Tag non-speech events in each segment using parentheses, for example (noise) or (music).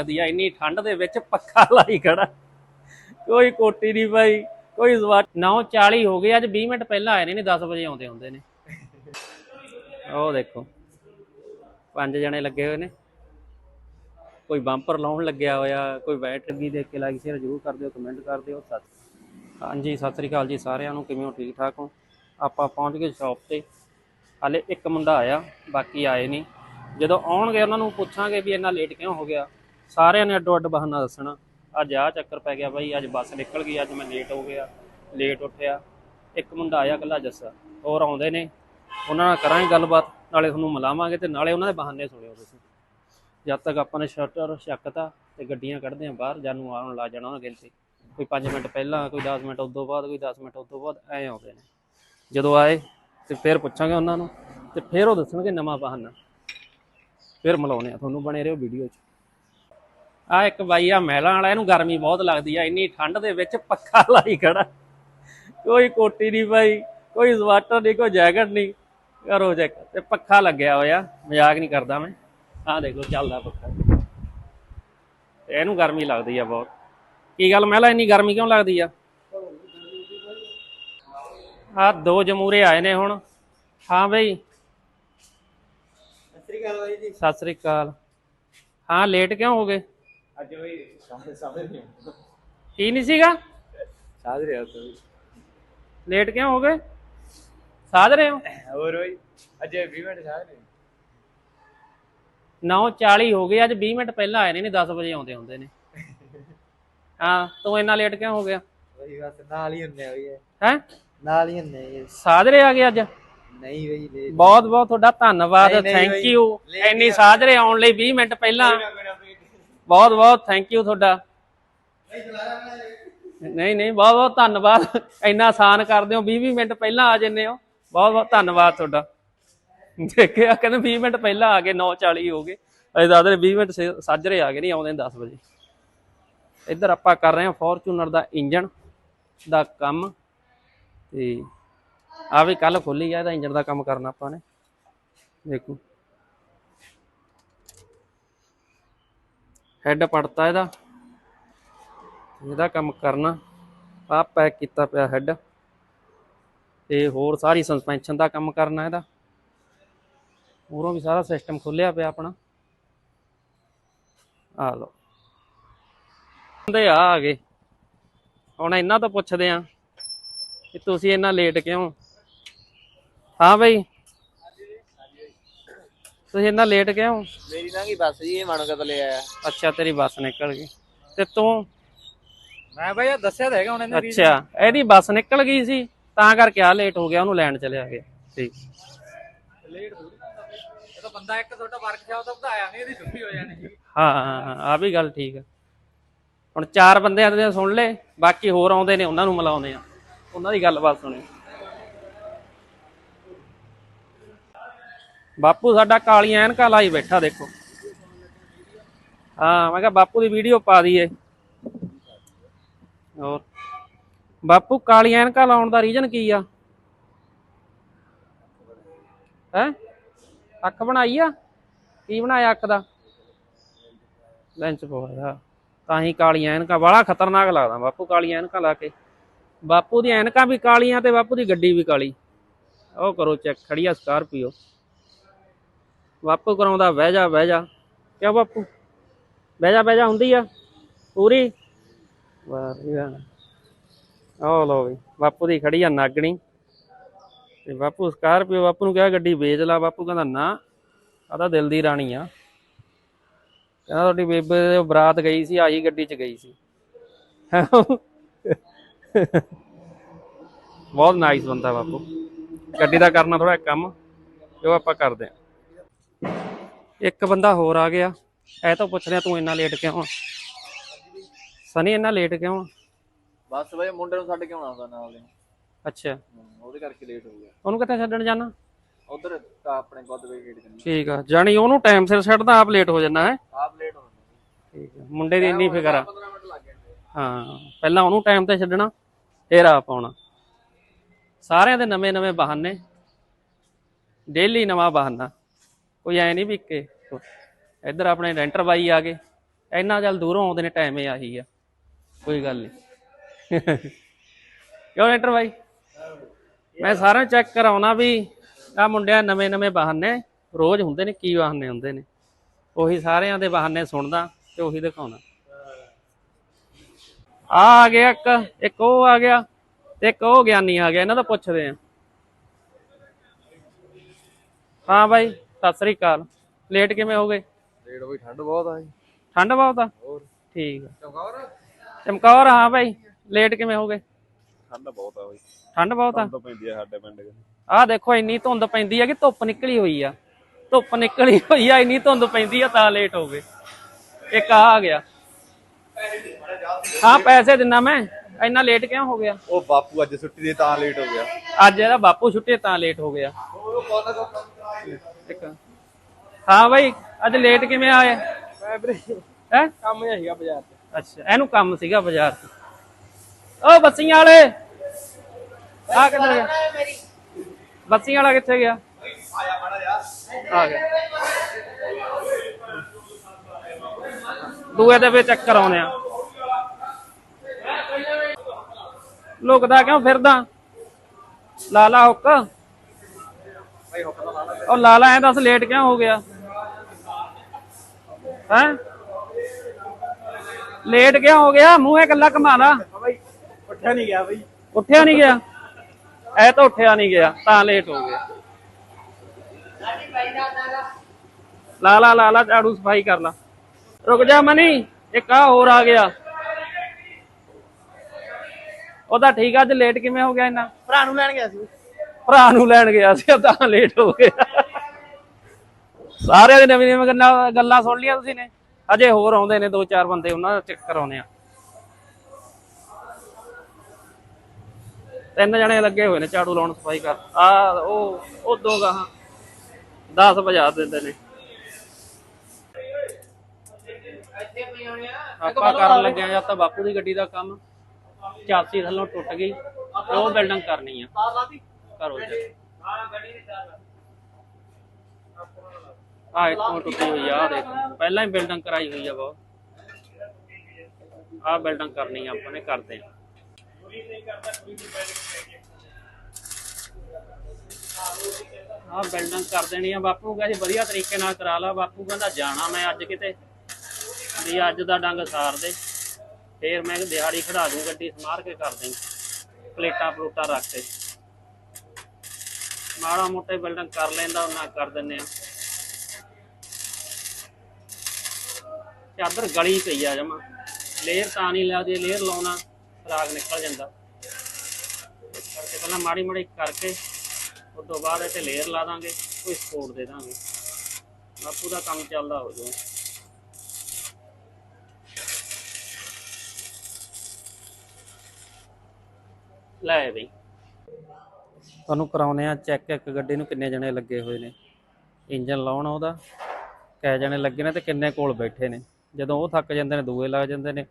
ਵਧੀਆ ਇੰਨੀ ਠੰਡ ਦੇ ਵਿੱਚ ਪੱਖਾ ਲਾਈ ਖੜਾ। ਕੋਈ ਕੋਟੀ ਨਹੀਂ ਭਾਈ, ਕੋਈ ਜ਼ਵਾ 9:40 ਹੋ ਗਏ, ਅੱਜ 20 ਮਿੰਟ ਪਹਿਲਾਂ ਆਏ ਨੇ, ਨਹੀਂ 10 ਵਜੇ ਆਉਂਦੇ ਹੁੰਦੇ ਨੇ। ਉਹ ਦੇਖੋ, ਪੰਜ ਜਣੇ ਲੱਗੇ ਹੋਏ ਨੇ। ਕੋਈ ਬੰਪਰ ਲਾਉਣ ਲੱਗਿਆ ਹੋਇਆ, ਕੋਈ ਬੈਟ ਵੀ ਦੇਖ ਕੇ ਲਾਈਕ ਸ਼ੇਅਰ ਜਰੂਰ ਕਰ ਦਿਓ, ਕਮੈਂਟ ਕਰ ਦਿਓ। ਸਤਿ ਹਾਂਜੀ, ਸਤਿ ਸ੍ਰੀ ਅਕਾਲ ਜੀ ਸਾਰਿਆਂ ਨੂੰ, ਕਿਵੇਂ ਹੋ? ਠੀਕ ਠਾਕ ਹੋ? ਆਪਾਂ ਪਹੁੰਚ ਗਏ ਸ਼ਾਪ ਤੇ। ਹਾਲੇ ਇੱਕ ਮੁੰਡਾ ਆਇਆ, ਬਾਕੀ ਆਏ ਨਹੀਂ। ਜਦੋਂ ਆਉਣਗੇ, ਉਹਨਾਂ ਨੂੰ ਪੁੱਛਾਂਗੇ ਵੀ ਇੰਨਾ ਲੇਟ ਕਿਉਂ ਹੋ ਗਿਆ? ਸਾਰਿਆਂ ਨੇ ਅੱਡੋ ਅੱਡ ਬਹਾਨਾ ਦੱਸਣਾ। ਅੱਜ ਆਹ ਚੱਕਰ ਪੈ ਗਿਆ ਬਾਈ, ਅੱਜ ਬੱਸ ਨਿਕਲ ਗਈ, ਅੱਜ ਮੈਂ ਲੇਟ ਹੋ ਗਿਆ ਲੇਟ ਉੱਠਿਆ। ਇੱਕ ਮੁੰਡਾ ਆਇਆ ਕੱਲਾ ਜੱਸਾ, ਹੋਰ ਆਉਂਦੇ ਨੇ। ਉਹਨਾਂ ਨਾਲ ਕਰਾਂਗੇ ਗੱਲਬਾਤ, ਨਾਲੇ ਤੁਹਾਨੂੰ ਮਿਲਾਵਾਂਗੇ ਤੇ ਨਾਲੇ ਉਹਨਾਂ ਦੇ ਬਹਾਨੇ ਸੁਣਿਓ ਤੁਸੀਂ। ਜਦ ਤੱਕ ਆਪਾਂ ਨੇ ਸ਼ਟਰ ਛੱਕਤਾ ਤੇ ਗੱਡੀਆਂ ਕੱਢਦੇ ਆਂ ਬਾਹਰ ਜਾਨੂੰ ਆਉਣ ਲਾ ਜਾਣਾ ਉਹਨਾਂ ਗਿਣਤੀ। ਕੋਈ 5 ਮਿੰਟ ਪਹਿਲਾਂ, ਕੋਈ 10 ਮਿੰਟ ਉਦੋਂ ਬਾਅਦ, ਕੋਈ 10 ਮਿੰਟ ਉਦੋਂ ਬਾਅਦ, ਐ ਆਉਂਦੇ ਨੇ। ਜਦੋਂ ਆਏ ਤੇ ਫਿਰ ਪੁੱਛਾਂਗੇ ਉਹਨਾਂ ਨੂੰ ਤੇ ਫਿਰ ਉਹ ਦੱਸਣਗੇ ਨਵਾਂ ਬਹਾਨਾ। ਫਿਰ ਮਿਲਾਉਣੇ ਆ, ਤੁਹਾਨੂੰ ਬਣੇ ਰਹੋ ਵੀਡੀਓ 'ਚ। ਆ ਇੱਕ ਬਾਈ ਆ ਮਹਿਲਾ ਵਾਲਾ ਇਹਨੂੰ ਗਰਮੀ ਬਹੁਤ ਲੱਗਦੀ ਆ ਇੰਨੀ ਠੰਡ ਦੇ ਵਿੱਚ ਪੱਖਾ ਲਾਈ ਖੜਾ। ਕੋਈ ਕੋਟੀ ਨਹੀਂ ਭਾਈ ਕੋਈ ਸਵਾਟਰ ਨਹੀਂ ਕੋਈ ਜੈਕਟ ਨਹੀਂ ਕਰੋ ਚੈੱਕ ਤੇ ਪੱਖਾ ਲੱਗਿਆ ਹੋਇਆ ਮਜ਼ਾਕ ਨਹੀਂ ਕਰਦਾ ਮੈਂ। ਆਹ ਦੇਖੋ ਚੱਲਦਾ ਪੱਖਾ। ਤੇ ਇਹਨੂੰ ਗਰਮੀ ਲੱਗਦੀ ਆ ਬਹੁਤ। ਕੀ ਗੱਲ ਮਹਿਲਾ ਇੰਨੀ ਗਰਮੀ ਕਿਉਂ ਲੱਗਦੀ ਆ? ਆ ਦੋ ਜਮੂਰੇ ਆਏ ਨੇ ਹੁਣ। ਹਾਂ ਬਈ। ਸਤਿ ਸ੍ਰੀ ਅਕਾਲ ਬਾਈ ਜੀ। ਸਤਿ ਸ੍ਰੀ ਅਕਾਲ। ਹਾਂ ਲੇਟ ਕਿਉਂ ਹੋ ਗਏ? ਅੱਜ ਬਈ ਸਮਝ ਸਮਝ ਨਹੀਂ ਕੀ ਨਹੀਂ ਸੀਗਾ? ਸਾਧ ਰਿਹਾ ਤੂੰ ਲੇਟ ਕਿਉਂ ਹੋ ਗਏ? ਸਾਧ ਰਹੇ ਹੋ? ਹੋਰ ਬਈ ਅੱਜ 20 ਮਿੰਟ ਸਾਧ ਰਹੇ। 9:40 ਹੋ ਗਏ ਅੱਜ 20 ਮਿੰਟ ਪਹਿਲਾਂ ਆਏ ਨੇ ਨਹੀਂ 10 ਵਜੇ ਆਉਂਦੇ ਹੁੰਦੇ ਨੇ। ਹਾਂ ਤੂੰ ਇੰਨਾ ਲੇਟ ਕਿਉਂ ਹੋ ਗਿਆ? ਬਈ ਬਸ ਨਾਲ ਹੀ ਹੁੰਨੇ ਬਈ ਇਹ। ਹੈ? ਨਾਲ ਹੀ ਹੁੰਨੇ। ਸਾਜਰੇ ਆ ਗਏ ਅੱਜ? ਨਹੀਂ ਬਈ ਬਹੁਤ ਬਹੁਤ ਤੁਹਾਡਾ ਧੰਨਵਾਦ ਥੈਂਕ। ਯੂ ਇੰਨੀ ਸਾਜਰੇ ਆਉਣ ਲਈ 20 ਮਿੰਟ ਪਹਿਲਾਂ। ਬਹੁਤ ਬਹੁਤ ਥੈਂਕ ਯੂ ਤੁਹਾਡਾ। ਨਹੀਂ ਨਹੀਂ, ਬਹੁਤ ਬਹੁਤ ਧੰਨਵਾਦ। ਇੰਨਾ ਆਸਾਨ ਕਰਦੇ ਹੋ 20 20 ਮਿੰਟ ਪਹਿਲਾਂ ਆ ਜੰਨੇ ਹੋ। ਬਹੁਤ ਬਹੁਤ ਧੰਨਵਾਦ ਤੁਹਾਡਾ। ਦੇਖਿਆ, ਕਹਿੰਦੇ 20 ਮਿੰਟ ਪਹਿਲਾਂ ਆ ਗਏ 9:40 ਹੋ ਗਏ। ਅਸੀਂ ਦੱਸਦੇ 20 ਮਿੰਟ ਸੇ- ਸਾਜਰੇ ਆ ਗਏ, ਨਹੀਂ ਆਉਂਦੇ 10 ਵਜੇ। ਇੱਧਰ ਆਪਾਂ ਕਰ ਰਹੇ ਹਾਂ ਫੋਰਚੂਨਰ ਦਾ ਇੰਜਣ ਦਾ ਕੰਮ। ਤੇ ਆ ਵੀ ਕੱਲ ਖੋਲੀ ਆ, ਇਹਦਾ ਇੰਜਣ ਦਾ ਕੰਮ ਕਰਨਾ ਆਪਾਂ ਨੇ। ਦੇਖੋ। ਹੈੱਡ ਪੜਤਾ ਇਹਦਾ। ਇਹਦਾ ਕੰਮ ਕਰਨਾ। ਆ ਪੈਕ ਕੀਤਾ ਪਿਆ ਹੈੱਡ ਤੇ ਹੋਰ ਸਾਰੀ ਸਸਪੈਂਸ਼ਨ ਦਾ ਕੰਮ ਕਰਨਾ ਇਹਦਾ। ਉਰੋਂ ਵੀ ਸਾਰਾ ਸਿਸਟਮ ਖੁੱਲਿਆ ਪਿਆ ਆਪਣਾ। ਆ ਲਓ। ਬੰਦੇ ਆ ਆ ਗਏ ਹੁਣ ਇਹਨਾਂ ਤੋਂ ਪੁੱਛਦੇ ਆ ਕਿ ਤੁਸੀਂ ਇੰਨਾ ਲੇਟ ਕਿਉਂ? ਹਾਂ ਬਈ। ਤੁਸੀਂ ਇੰਨਾ ਲੇਟ ਕਿਉਂ? ਮੇਰੀ ਨਾ ਕੀ ਬੱਸ ਜੀ ਇਹ ਮਨ ਕਤਲੇ ਆਇਆ। ਅੱਛਾ ਤੇਰੀ ਬੱਸ ਨਿਕਲ ਗਈ। ਤੇ ਤੂੰ? ਮੈਂ ਬਈ ਇਹ ਦੱਸਿਆ ਤਾਂ ਹੈਗਾ ਹੁਣ ਇਹਨੇ ਅੱਛਾ ਇਹਦੀ ਬੱਸ ਨਿਕਲ ਗਈ ਸੀ ਤਾਂ ਕਰਕੇ ਆ ਲੇਟ ਹੋ ਗਿਆ ਉਹਨੂੰ ਲੈਣ ਚਲਿਆ ਗਿਆ ਠੀਕ। ਲੇਟ ਹੋ ਇਹ ਤਾਂ ਬੰਦਾ ਇੱਕ ਤੁਹਾਡਾ ਵਰਕਸ਼ਾਪ ਤੋਂ ਵਧਾਇਆ ਨਹੀਂ ਇਹਦੀ ਛੁੱਟੀ ਹੋ ਜਾਣੀ ਸੀ। ਹਾਂ ਹਾਂ ਹਾਂ ਆ ਵੀ ਗੱਲ ਠੀਕ ਆ। ਹੁਣ ਚਾਰ ਬੰਦਿਆਂ ਦੇ ਸੁਣ ਲੈ ਬਾਕੀ ਹੋਰ ਆਉਂਦੇ ਨੇ ਉਹਨਾਂ ਨੂੰ ਮਿਲਾਉਂਦੇ ਆ। ਉਹਨਾਂ ਦੀ ਗੱਲਬਾਤ ਸੁਣਿਓ ਬਾਪੂ ਸਾਡਾ ਕਾਲੀਆਂ ਐਨਕਾਂ ਲਾਈ ਬੈਠਾ ਦੇਖੋ। ਹਾਂ, ਮੈਂ ਕਿਹਾ ਬਾਪੂ ਦੀ ਵੀਡੀਓ ਪਾ ਦਈਏ। ਹੋਰ। ਬਾਪੂ ਕਾਲੀਆਂ ਐਨਕਾਂ ਲਾਉਣ ਦਾ ਰੀਜ਼ਨ ਕੀ ਆ? ਹੈ? ਅੱਖ ਬਣਾਈ ਆ? ਕੀ ਬਣਾਇਆ ਅੱਖ ਦਾ? ਲੈਂਸ ਪਵਾਇਆ। ਤਾਂ ਹੀ ਕਾਲੀਆਂ ਐਨਕਾਂ ਬੜਾ ਖਤਰਨਾਕ ਲੱਗਦਾ ਬਾਪੂ ਕਾਲੀਆਂ ਐਨਕਾਂ ਲਾ ਕੇ। ਬਾਪੂ ਦੀਆਂ ਐਨਕਾਂ ਵੀ ਕਾਲੀਆਂ ਤੇ ਬਾਪੂ ਦੀ ਗੱਡੀ ਵੀ ਕਾਲੀ। ਉਹ ਕਰੋ ਚੈੱਕ ਖੜੀਆ ਸਕਾਰਪੀਓ। ਬਾਪੂ ਕਰਾਉਂਦਾ, ਬਹਿ ਜਾ ਬਹਿ ਜਾ। ਕਿਉਂ ਬਾਪੂ? ਬਹਿ ਜਾ ਬਹਿ ਜਾ, ਹੁੰਦੀ ਆ, ਪੂਰੀ। ਵਾਹ ਜੀ ਲੋ ਵੀ, ਬਾਪੂ ਦੀ ਖੜੀ ਆ ਨਾਗਣੀ। ਤੇ ਬਾਪੂ ਸਕਾਰਪੀਓ, ਬਾਪੂ ਨੂੰ ਕਿਹਾ ਗੱਡੀ ਵੇਚ ਲਾ, ਬਾਪੂ ਕਹਿੰਦਾ, ਨਾ ਆ ਤਾਂ ਦਿਲ ਦੀ ਰਾਣੀ ਆ। ਕਹਿੰਦਾ, ਤੁਹਾਡੀ ਬੇਬੇ ਦੇ ਬਰਾਤ ਗਈ ਸੀ, ਆਹੀ ਗੱਡੀ 'ਚ ਗਈ ਸੀ। ਬਹੁਤ ਨਾਈਸ ਬੰਦਾ ਬਾਪੂ। ਗੱਡੀ ਦਾ ਕਰਨਾ ਥੋੜਾ ਕੰਮ, ਜੋ ਆਪਾਂ ਕਰਦੇ ਆ। ਇੱਕ ਬੰਦਾ ਹੋਰ ਆ ਗਿਆ। ਐ ਤਾਂ ਪੁੱਛ ਰਿਹਾ ਤੂੰ ਇੰਨਾ ਲੇਟ ਕਿਉਂ ਆ? ਸਨੀ ਇੰਨਾ ਲੇਟ ਕਿਉਂ ਆ? ਬੱਸ ਬਈ ਮੁੰਡੇ ਨੂੰ ਛੱਡ ਕੇ ਆਉਣਾ ਹੁੰਦਾ ਨਾਲ ਦੇ ਅੱਛਾ। ਉਹਦੇ ਕਰਕੇ ਲੇਟ ਹੋ ਗਿਆ। ਉਹਨੂੰ ਕਿੱਥੇ ਛੱਡਣ ਜਾਣਾ? ਉਧਰ ਆਪਣੇ ਗੋਦਵੇ ਗੇਟ ਕੰਨੀ ਠੀਕ ਆ। ਜਾਣੀ ਉਹਨੂੰ ਟਾਈਮ ਸਿਰ ਛੱਡਦਾ ਆਪ ਲੇਟ ਹੋ ਜਾਂਦਾ ਹੈ? ਆਪ ਲੇਟ ਹੋ ਜਾਂਦੇ। ਠੀਕ ਆ। ਮੁੰਡੇ ਦੀ ਇੰਨੀ ਫਿਕਰ ਆ। 15 ਮਿੰਟ ਲੱਗ ਜਾਂਦੇ ਹਾਂ ਪਹਿਲਾਂ ਉਹਨੂੰ ਟਾਈਮ ਤੇ ਛੱਡਣਾ ਫੇਰ ਆਪ ਆਉਣਾ। ਸਾਰਿਆਂ ਦੇ ਨਵੇਂ ਨਵੇਂ ਬਹਾਨੇ। ਡੇਲੀ ਨਵਾਂ ਬਹਾਨਾ। ਕੋਈ ਐ ਨਹੀਂ ਵੀ ਕਿ ਇੱਧਰ ਆਪਣੇ ਰੈਂਟਰ ਬਾਈ ਆ ਗਏ ਇੰਨਾ ਚੱਲ ਦੂਰੋਂ ਆਉਂਦੇ ਨੇ ਟਾਈਮ ਇਹ ਆਹੀ ਆ ਕੋਈ ਗੱਲ ਨਹੀਂ। (laughs) ਕਿਉਂ ਐਂਟਰ ਬਾਈ? ਮੈਂ ਸਾਰਾ ਚੈੱਕ ਕਰਾਉਣਾ ਵੀ ਆ ਮੁੰਡਿਆਂ ਨਵੇਂ ਨਵੇਂ ਬਹਾਨੇ ਰੋਜ਼ ਹੁੰਦੇ ਨੇ ਕੀ ਬਹਾਨੇ ਹੁੰਦੇ ਨੇ। ਉਹੀ ਸਾਰਿਆਂ ਦੇ ਬਹਾਨੇ ਸੁਣਦਾ ਤੇ ਉਹੀ ਦਿਖਾਉਣਾ। ਆ ਆ ਗਿਆ ਇੱਕ ਇੱਕ ਉਹ ਆ ਗਿਆ ਤੇ ਇੱਕ ਉਹ ਗਿਆਨੀ ਆ ਗਿਆ ਇਹਨਾਂ ਦਾ ਪੁੱਛਦੇ ਆ। ਹਾਂ ਬਾਈ। ਸਤਿ ਸ੍ਰੀ ਅਕਾਲ। ਲੇਟ ਕਿਵੇਂ ਹੋ ਗਏ? ਰੇਡ ਬਈ ਠੰਡ ਬਹੁਤ ਆ ਜੀ। ਠੰਡ ਬਹੁਤ ਆ? ਹੋਰ। ਠੀਕ ਆ। ਚੌਕੌਰ ਚਮਕੌਰ ਹਾਂ ਬਾਈ। ਲੇਟ ਕਿਵੇਂ ਹੋ ਗਏ? ਠੰਡ ਬਹੁਤ ਆ ਬਈ। ਠੰਡ ਬਹੁਤ ਆ? ਤਾਂ ਪੈਂਦੀ ਆ ਸਾਡੇ ਪਿੰਡ ਦੇ ਆਹ ਦੇਖੋ ਇੰਨੀ ਧੁੰਦ ਪੈਂਦੀ ਆ ਕਿ ਧੁੱਪ ਨਿਕਲੀ ਹੋਈ ਆ। ਧੁੱਪ ਨਿਕਲੀ ਹੋਈ ਆ ਇੰਨੀ ਧੁੰਦ ਪੈਂਦੀ ਆ ਤਾਂ ਲੇਟ ਹੋ ਗਏ। ਇੱਕ ਆ ਆ ਗਿਆ। ਹਾਂ ਪੈਸੇ ਦਿੰਦਾ ਮੈਂ। ਇੰਨਾ ਲੇਟ ਕਿਉਂ ਹੋ ਗਿਆ? ਉਹ ਬਾਪੂ ਅੱਜ ਛੁੱਟੀ ਦੇ ਤਾਂ ਲੇਟ ਹੋ ਗਿਆ। ਅੱਜ ਇਹਦਾ ਬਾਪੂ ਛੁੱਟੇ ਤਾਂ ਲੇਟ ਹੋ ਗਿਆ। ਇੱਕ। ਹਾਂ ਬਾਈ ਅੱਜ ਲੇਟ ਕਿਵੇਂ ਆਏ? ਮੈਂ ਵੀਰੇ ਹੈ? ਕੰਮ ਹੀ ਹੈਗਾ ਬਾਜ਼ਾਰ ਤੇ ਅੱਛਾ ਇਹਨੂੰ ਕੰਮ ਸੀਗਾ ਬਾਜ਼ਾਰ 'ਚ। ਓ ਬੱਸੀਆਂ ਵਾਲੇ! ਆ ਕਿੱਧਰ ਗਿਆ? ਬੱਸੀਆਂ ਵਾਲਾ ਕਿੱਥੇ ਗਿਆ? ਆ ਗਿਆ। ਦੂਏ ਦੇ ਵਿੱਚ ਚੱਕਰ ਆਉਣੇ ਆ ਲੁਕਦਾ ਕਿਉਂ ਫਿਰਦਾ? ਲਾਲਾ ਹੁੱਕ। ਉਹ ਲਾਲਾ ਐ ਦੱਸ ਲੇਟ ਕਿਉਂ ਹੋ ਗਿਆ? ਹੈਂ? ਲੇਟ ਕਿਉਂ ਹੋ ਗਿਆ? ਮੂੰਹੇ ਕੱਲਾ ਘਮਾ ਲਾ। ਬਈ ਉੱਠਿਆ ਨਹੀਂ ਗਿਆ ਬਈ। ਉੱਠਿਆ ਨਹੀਂ ਗਿਆ? ਐ ਤਾਂ ਉੱਠਿਆ ਨਹੀਂ ਗਿਆ ਤਾਂ ਲੇਟ ਹੋ ਗਿਆ। ਲਾ ਲਾ ਲਾ ਲਾ ਝਾੜੂ ਸਫ਼ਾਈ ਕਰ ਲਾ। ਰੁਕ ਜਾ ਮਨੀ ਇੱਕ ਆ ਹੋਰ ਆ ਗਿਆ। ਉਹਦਾ ਠੀਕ ਆ, ਅੱਜ ਲੇਟ ਕਿਵੇਂ ਹੋ ਗਿਆ ਇੰਨਾ? ਭਰਾ ਨੂੰ ਲੈਣ ਗਿਆ ਸੀ। ਭਰਾ ਨੂੰ ਲੈਣ ਗਿਆ ਸੀ ਤਾਂ ਲੇਟ ਹੋ ਗਿਆ ਸਾਰਿਆਂ ਦੇ ਨਵੀਂ ਨਵੀਂ ਗੱਲਾਂ ਗੱਲਾਂ ਸੁਣ ਲਈਆਂ ਤੁਸੀਂ ਨੇ। ਅਜੇ ਹੋਰ ਆਉਂਦੇ ਨੇ ਦੋ ਚਾਰ ਬੰਦੇ ਉਹਨਾਂ ਦਾ ਚੈੱਕ ਕਰਾਉਣੇ ਆ ਤਿੰਨ ਜਣੇ ਲੱਗੇ ਹੋਏ ਨੇ ਝਾੜੂ ਲਾਉਣ ਸਫ਼ਾਈ ਕਰ। ਆ ਉਹ ਉਦੋਂ ਗਾਹਾਂ। 10 ਵਜਾ ਦਿੰਦੇ ਨੇ। ਆਪਾਂ ਕਰਨ ਲੱਗੇ ਆ ਜਾਂ ਤਾਂ ਬਾਪੂ ਦੀ ਗੱਡੀ ਦਾ ਕੰਮ। ਚਾਸੀ ਥੱਲੋਂ ਟੁੱਟ ਗਈ ਉਹ ਬਿਲਡਿੰਗ ਕਰਨੀ ਆ। ਕਰੋ ਜੀ ਆ ਇੱਥੋਂ ਟੁੱਟੀ ਹੋਈ ਆ ਆਹ ਦੇਖ। ਪਹਿਲਾਂ ਹੀ ਬਿਲਡਿੰਗ ਕਰਾਈ ਹੋਈ ਆ ਬਹੁਤ। ਆ ਬਿਲਡਿੰਗ ਕਰਨੀ ਆ ਆਪਾਂ ਨੇ, ਕਰਦੇ ਆ। ਆ ਬਿਲਡਿੰਗ ਕਰ ਦੇਣੀ ਆ। ਬਾਪੂ ਕਹਿੰਦੇ ਵਧੀਆ ਤਰੀਕੇ ਨਾਲ ਕਰਾ ਲਾ। ਬਾਪੂ ਕਹਿੰਦਾ ਜਾਣਾ ਮੈਂ ਅੱਜ ਕਿਤੇ। ਵੀ ਅੱਜ ਦਾ ਡੰਗ ਸਾਰ ਦੇ। ਫੇਰ ਮੈਂ ਦਿਹਾੜੀ ਖੜਾ ਦੂੰ, ਗੱਡੀ ਸਮਾਰ ਕੇ ਕਰ ਦੇਂ ਪਲੇਟਾਂ ਪਲੂਟਾਂ ਰੱਖ ਕੇ। ਮਾੜਾ ਮੋਟੇ ਬਿਲਡਿੰਗ ਕਰ ਲੈਂਦਾ ਉਹਨਾਂ ਕਰ ਦਿੰਨੇ ਆ। ਚਾਦਰ ਗਲੀ ਪਈ ਆ ਜਮਾ। ਲੇਅਰ ਤਾਂ ਨਹੀਂ ਲਾਦੀ ਲੇਅਰ ਲਾਉਣਾ, ਰਾਗ ਨਿਕਲ ਜਾਂਦਾ। ਕਰਕੇ ਪਹਿਲਾਂ ਮਾੜੀ ਮਾੜੀ ਕਰਕੇ ਉਸ ਤੋਂ ਬਾਅਦ ਇੱਥੇ ਲੇਅਰ ਲਾ ਦਾਂਗੇ, ਕੋਈ ਸਪੋਰਟ ਦੇ ਦਾਂਗੇ। ਬਾਪੂ ਦਾ ਕੰਮ ਚੱਲਦਾ ਹੋ ਜਾਊ। ਲੈ ਬਈ। ਤੁਹਾਨੂੰ ਕਰਾਉਨੇ ਆ ਚੈੱਕ ਇੱਕ ਗੱਡੀ ਨੂੰ ਕਿੰਨੇ ਜਣੇ ਲੱਗੇ ਹੋਏ ਨੇ। ਇੰਜਨ ਲਾਉਣ ਉਹਦਾ, ਕੈ ਜਣੇ ਲੱਗੇ ਨੇ ਤੇ ਕਿੰਨੇ ਕੋਲ ਬੈਠੇ ਨੇ। ਜਦੋਂ ਉਹ ਥੱਕ ਜਾਂਦੇ ਨੇ, ਦੂਏ ਲੱਗ ਜਾਂਦੇ ਨੇ।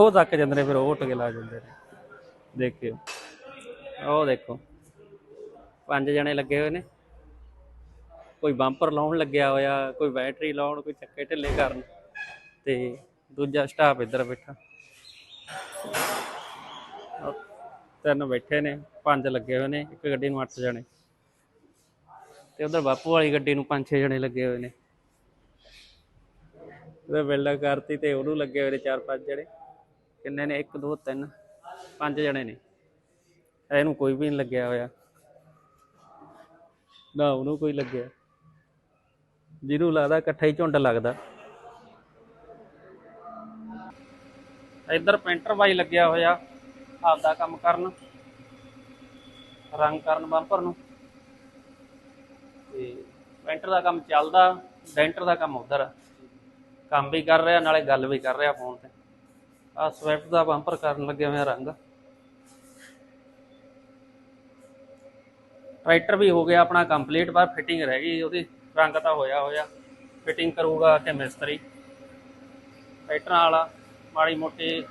ਉਹ ਥੱਕ ਜਾਂਦੇ ਨੇ, ਫਿਰ ਉਹ ਉੱਠ ਕੇ ਲੱਗ ਜਾਂਦੇ ਨੇ। ਦੇਖਿਓ ਉਹ ਦੇਖੋ, ਪੰਜ ਜਣੇ ਲੱਗੇ ਹੋਏ ਨੇ। ਕੋਈ ਬੰਪਰ ਲਾਉਣ ਲੱਗਿਆ ਹੋਇਆ, ਕੋਈ ਬੈਟਰੀ ਲਾਉਣ, ਕੋਈ ਚੱਕੇ ਢਿੱਲੇ ਕਰਨ। ਤੇ ਦੂਜਾ ਸਟਾਫ ਇੱਧਰ ਬੈਠਾ। ਤਿੰਨ ਬੈਠੇ ਨੇ, ਪੰਜ ਲੱਗੇ ਹੋਏ ਨੇ, ਇੱਕ ਗੱਡੀ ਨੂੰ ਅੱਠ ਜਣੇ। ਤੇ ਉਧਰ ਬਾਪੂ ਵਾਲੀ ਗੱਡੀ ਨੂੰ ਪੰਜ ਛੇ ਜਣੇ ਲੱਗੇ ਹੋਏ ਨੇ। ਉਹਦੇ ਬਿਲਡਿੰਗ ਕਰਤੀ ਤੇ ਉਹਨੂੰ ਲੱਗੇ ਹੋਏ ਨੇ ਚਾਰ ਪੰਜ ਜਣੇ। ਕਿੰਨੇ ਨੇ? 1 2 3 ਪੰਜ ਜਣੇ ਨੇ। ਇਹਨੂੰ ਕੋਈ ਵੀ ਨਹੀਂ ਲੱਗਿਆ ਹੋਇਆ। ਨਾ ਉਹਨੂੰ ਕੋਈ ਲੱਗਿਆ। ਜਿਹਨੂੰ ਲੱਗਦਾ ਇਕੱਠਾ ਹੀ ਝੁੰਡ ਲੱਗਦਾ। ਇੱਧਰ ਪੇਂਟਰ ਬਾਈ ਲੱਗਿਆ ਹੋਇਆ। ਆਪਦਾ ਕੰਮ ਕਰਨ, ਰੰਗ ਕਰਨ ਬੰਪਰ ਨੂੰ। ਤੇ ਪੇਂਟਰ ਦਾ ਕੰਮ ਚੱਲਦਾ ਡੈਂਟਰ ਦਾ ਕੰਮ ਉਧਰ। ਕੰਮ ਵੀ ਕਰ ਰਿਹਾ, ਨਾਲੇ ਗੱਲ ਵੀ ਕਰ ਰਿਹਾ ਫੋਨ ਤੇ। ਆ ਸਵਿਫਟ ਦਾ ਬੰਪਰ ਕਰਨ ਲੱਗਿਆ ਹੋਇਆ ਰੰਗ। ਟਰੈਕਟਰ ਵੀ ਹੋ ਗਿਆ ਆਪਣਾ ਕੰਪਲੀਟ ਪਰ ਫਿਟਿੰਗ ਰਹਿ ਗਈ ਉਹਦੀ। ਰੰਗ ਤਾਂ ਹੋਇਆ ਹੋਇਆ। ਫਿਟਿੰਗ ਕਰੂਗਾ ਕਿ ਮਿਸਤਰੀ? ਟਰੈਕਟਰ ਵਾਲਾ ਮਾੜੀ ਮੋਟੀ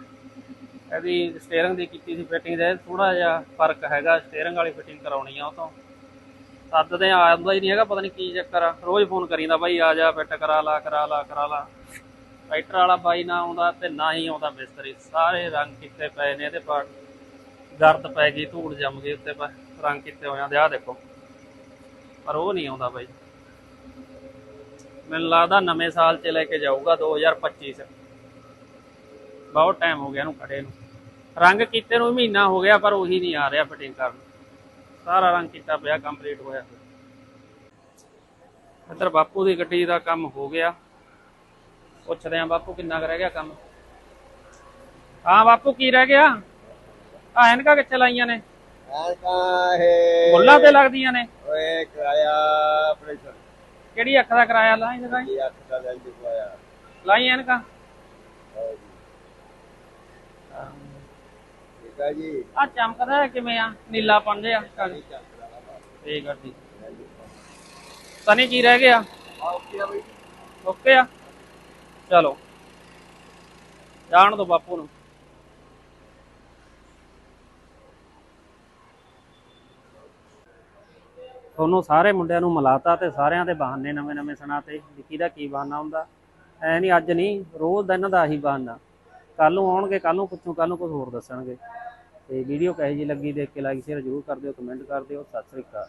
ਇਹਦੀ ਸਟੀਅਰਿੰਗ ਦੀ ਕੀਤੀ ਸੀ ਫਿਟਿੰਗ ਦੇ ਥੋੜਾ ਜਿਹਾ ਫ਼ਰਕ ਹੈਗਾ ਸਟੀਅਰਿੰਗ ਵਾਲੀ ਫਿਟਿੰਗ ਕਰਾਉਣੀ ਆ ਉਹ ਤੋਂ। ਸੱਦਦੇ ਆਉਂਦਾ ਹੀ ਨਹੀਂ ਹੈਗਾ, ਪਤਾ ਨਹੀਂ ਕੀ ਚੱਕਰ ਆ। ਰੋਜ਼ ਫੋਨ ਕਰੀਂਦਾ ਬਾਈ, ਆ ਜਾ ਫਿੱਟ ਕਰਾ ਲਾ ਕਰਾ ਲਾ ਕਰਾ ਲਾ। ਟਰੈਕਟਰ ਵਾਲਾ ਬਾਈ ਨਾ ਆਉਂਦਾ ਤੇ ਨਾ ਹੀ ਆਉਂਦਾ ਮਿਸਤਰੀ। ਸਾਰੇ ਰੰਗ ਕੀਤੇ ਪਏ ਨੇ ਇਹਦੇ ਪਰ ਗਰਦ ਪੈ ਗਈ, ਧੂੜ ਜੰਮ ਗਈ ਉੱਤੇ ਪਰ ਰੰਗ ਕੀਤੇ ਹੋਇਆਂ ਦੇ ਆਹ ਦੇਖੋ। ਪਰ ਉਹ ਨਹੀਂ ਆਉਂਦਾ ਬਾਈ। ਮੈਨੂੰ ਲੱਗਦਾ ਨਵੇਂ ਸਾਲ 'ਚ ਲੈ ਕੇ ਜਾਊਗਾ 2025 ਚ। ਬਹੁਤ ਟਾਈਮ ਹੋ ਗਿਆ ਇਹਨੂੰ ਖੜੇ ਨੂੰ। ਰੰਗ ਕੀਤੇ ਨੂੰ ਮਹੀਨਾ ਹੋ ਗਿਆ ਪਰ ਉਹੀ ਨਹੀਂ ਆ ਰਿਹਾ ਫਿਟਿੰਗ ਕਰਨ। ਸਾਰਾ ਰੰਗ ਕੀਤਾ ਪਿਆ ਕੰਪਲੀਟ ਹੋਇਆ। ਇੱਧਰ ਬਾਪੂ ਦੀ ਗੱਡੀ ਦਾ ਕੰਮ ਹੋ ਗਿਆ। ਪੁੱਛਦੇ ਆਂ ਬਾਪੂ ਕਿੰਨਾ ਰਹਿ ਗਿਆ ਕੰਮ? ਹਾਂ ਬਾਪੂ ਕੀ ਰਹਿ ਗਿਆ? ਆ ਐਨਕਾਂ ਕਿੱਥੇ ਲਾਈਆਂ ਨੇ? ਐਨਕਾਂ ਇਹ ਤੇ ਲੱਗਦੀਆਂ ਨੇ। ਓਏ ਕਰਾਇਆ ਆਪਰੇਸ਼ਨ ਕਿਹੜੀ ਅੱਖ ਦਾ ਕਰਾਇਆ ਲਾਈ ਲਗਾਈ ਇਹ ਅੱਖ ਦਾ ਲੈਂਜ ਪਾਇਆ ਲਾਈ ਐਨਕਾਂ? ਠੀਕ ਆ ਜੀ। ਆ ਚਮਕਦਾ ਹੈ ਕਿਵੇਂ ਆ? ਨੀਲਾ ਠੀਕ ਆ ਠੀਕ। ਸਨੀ ਕੀ ਰਹਿ ਗਿਆ? ਓਕੇ ਆ ਬਈ। ਓਕੇ ਆ। ਚਲੋ। ਜਾਣ ਦੋ ਬਾਪੂ ਨੂੰ। ਤੁਹਾਨੂੰ ਸਾਰੇ ਮੁੰਡਿਆਂ ਨੂੰ ਮਿਲਾਤਾ ਤੇ ਸਾਰਿਆਂ ਦੇ ਬਹਾਨੇ ਨਵੇਂ ਨਵੇਂ ਸੁਣਾਤੇ। ਵੀ ਕਿਹਦਾ ਕੀ ਬਹਾਨਾ ਹੁੰਦਾ? ਐ ਨਹੀਂ ਅੱਜ ਨਹੀਂ ਰੋਜ਼ ਦਾ ਇਹਨਾਂ ਦਾ ਆਹੀ ਬਹਾਨਾ। ਕੱਲ ਨੂੰ ਆਉਣਗੇ ਕੱਲ ਨੂੰ ਪੁੱਛੂ ਕੱਲ ਨੂੰ ਕੁਝ ਹੋਰ ਦੱਸਣਗੇ। ਤੇ ਵੀਡੀਓ ਕਹੇ ਜੀ ਲੱਗੀ ਦੇਖ ਕੇ ਲਾਈਕ ਸ਼ੇਅਰ ਜ਼ਰੂਰ ਕਰ ਦਿਓ ਕਮੈਂਟ ਕਰ ਦਿਓ, ਸਤਿ ਸ੍ਰੀ ਅਕਾਲ।